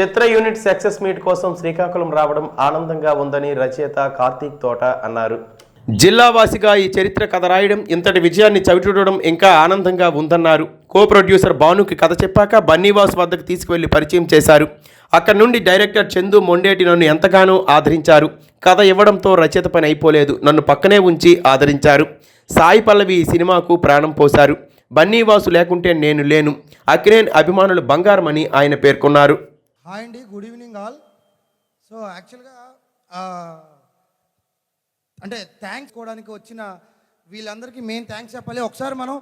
చిత్ర unit success meet కోసం శ్రీకాకుళం రావడం ఆనందంగా ఉందని రచయిత కార్తీక్ తోట అన్నారు. జిల్లావాసిగా ఈ చరిత్ర కథ రాయడం ఇంతటి విజయాన్ని చవిచూడడం ఇంకా ఆనందంగా ఉందన్నారు. కో ప్రొడ్యూసర్ భానుకి కథ చెప్పాక బన్నీవాస్ వద్దకు తీసుకువెళ్ళి పరిచయం చేశారు. అక్కడి నుండి డైరెక్టర్ చందు మొండేటి నన్ను ఎంతగానో ఆదరించారు. కథ ఇవ్వడంతో రచయిత పని అయిపోలేదు. నన్ను పక్కనే ఉంచి ఆదరించారు. సాయి పల్లవి ఈ సినిమాకు ప్రాణం పోశారు. బన్నీవాసు లేకుంటే నేను లేను. అక్రేన్ అభిమానులు బంగారమని ఆయన పేర్కొన్నారు. హాయ్ అండి గుడ్ ఈవినింగ్ ఆల్ సో యాక్చువల్గా అంటే థ్యాంక్స్ కోవడానికి వచ్చిన వీళ్ళందరికీ మెయిన్ థ్యాంక్స్ చెప్పాలి. ఒకసారి మనం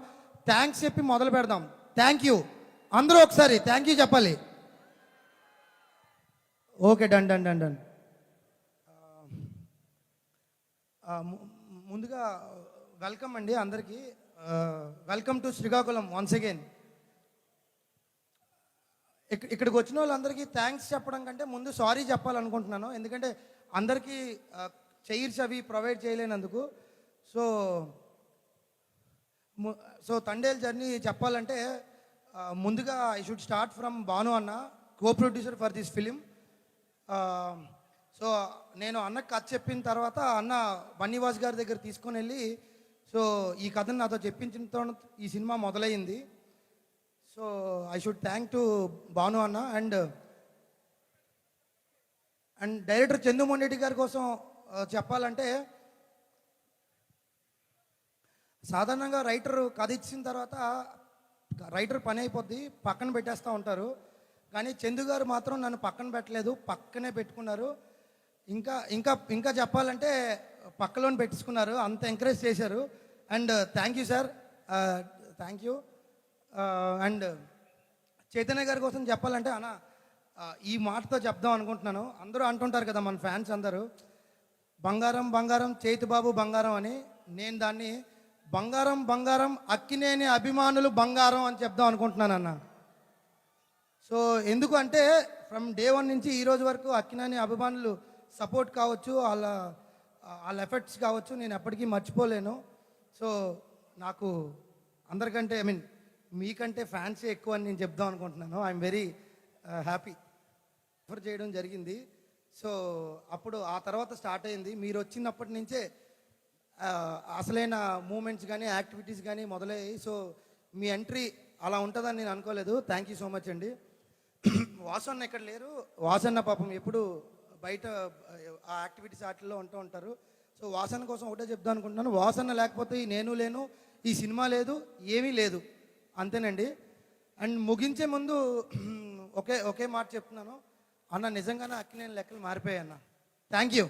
థ్యాంక్స్ చెప్పి మొదలు పెడదాం. థ్యాంక్ యూ అందరూ ఒకసారి థ్యాంక్ యూ చెప్పాలి. Okay done done done done ముందుగా వెల్కమ్ అండి అందరికీ. Welcome to Srikakulam once again ఇక్కడికి వచ్చిన వాళ్ళందరికీ థ్యాంక్స్ చెప్పడం కంటే ముందు సారీ చెప్పాలనుకుంటున్నాను. ఎందుకంటే అందరికీ చైర్స్ అవి ప్రొవైడ్ చేయలేనందుకు. సో సో తండేల్ జర్నీ చెప్పాలంటే ముందుగా I should start from Bhanu అన్న co producer for this film so నేను అన్నకు కథ చెప్పిన తర్వాత అన్న బన్నీవాస్ గారి దగ్గర తీసుకొని వెళ్ళి సో ఈ కథను నాతో చెప్పించిన ఈ సినిమా మొదలైంది. So I should thank to Bhanu అన్న and and director Chandumohan Reddy గారి కోసం చెప్పాలంటే సాధారణంగా రైటర్ కథ ఇచ్చిన తర్వాత రైటర్ పని అయిపోద్ది పక్కన పెట్టేస్తూ ఉంటారు. కానీ చందు గారు మాత్రం నన్ను పక్కన పెట్టలేదు పక్కనే పెట్టుకున్నారు. ఇంకా ఇంకా ఇంకా చెప్పాలంటే పక్కలోనే పెట్టుకున్నారు అంత ఎంకరేజ్ చేశారు. And thank you sir thank you and Chaitanya గారి కోసం చెప్పాలంటే అన్న ఈ మాటతో చెప్దాం అనుకుంటున్నాను. అందరూ అంటుంటారు కదా మన ఫ్యాన్స్ అందరూ బంగారం బంగారం చేతి బాబు బంగారం అని. నేను దాన్ని బంగారం బంగారం అక్కినేని అభిమానులు బంగారం అని చెప్దాం అనుకుంటున్నాను అన్న. సో ఎందుకు అంటే ఫ్రమ్ డే వన్ నుంచి ఈ రోజు వరకు అక్కినేని అభిమానులు సపోర్ట్ కావచ్చు వాళ్ళ వాళ్ళ ఎఫెక్ట్స్ కావచ్చు నేను ఎప్పటికీ మర్చిపోలేను. సో నాకు అందరికంటే ఐ మీన్ మీకంటే ఫ్యాన్సే ఎక్కువ అని నేను చెప్దాం అనుకుంటున్నాను. ఐఎమ్ వెరీ హ్యాపీ ఆఫర్ చేయడం జరిగింది. సో అప్పుడు ఆ తర్వాత స్టార్ట్ అయింది. మీరు వచ్చినప్పటి నుంచే uh, అసలైన మూమెంట్స్ కానీ యాక్టివిటీస్ కానీ మొదలయ్యాయి. సో మీ ఎంట్రీ అలా ఉంటుందని నేను అనుకోలేదు. థ్యాంక్ యూ సో మచ్ అండి. వాసన్న ఇక్కడ లేరు? వాసన్న పాపం ఎప్పుడు బయట ఆ యాక్టివిటీస్ వాటిల్లో ఉంటూ ఉంటారు. సో వాసన కోసం ఒకటే చెప్దాం అనుకుంటున్నాను. వాసన లేకపోతే నేను లేను. ఈ సినిమా లేదు. ఏమీ లేదు. అంతేనండి. అండ్ ముగించే ముందు ఒకే ఒకే మాట చెప్తున్నాను. అన్న నిజంగానే అక్కి నేను లెక్కలు మారిపోయాయి అన్న. Thank you.